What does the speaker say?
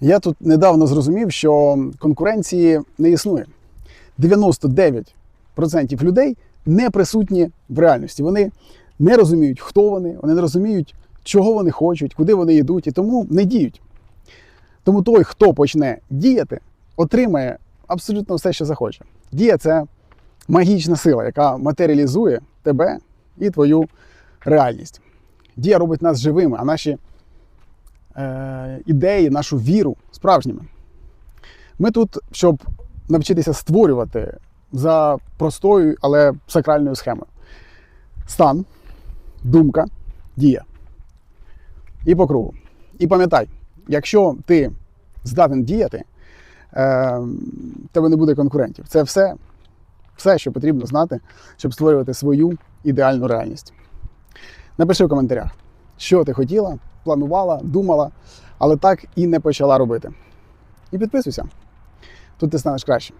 Я тут недавно зрозумів, що конкуренції не існує. 99% людей не присутні в реальності. Вони не розуміють, хто вони, вони не розуміють, чого вони хочуть, куди вони йдуть, і тому не діють. Тому той, хто почне діяти, отримає абсолютно все, що захоче. Дія це магічна сила, яка матеріалізує тебе і твою реальність. Дія робить нас живими, а наші ідеї, нашу віру справжніми. Ми тут, щоб навчитися створювати за простою, але сакральною схемою. Стан, думка, дія. І по кругу. І пам'ятай, якщо ти здатен діяти, е, тебе не буде конкурентів. Це все, все, що потрібно знати, щоб створювати свою ідеальну реальність. Напиши в коментарях, що ти хотіла, планувала, думала, але так і не почала робити. І підписуйся. Тут ти станеш краще.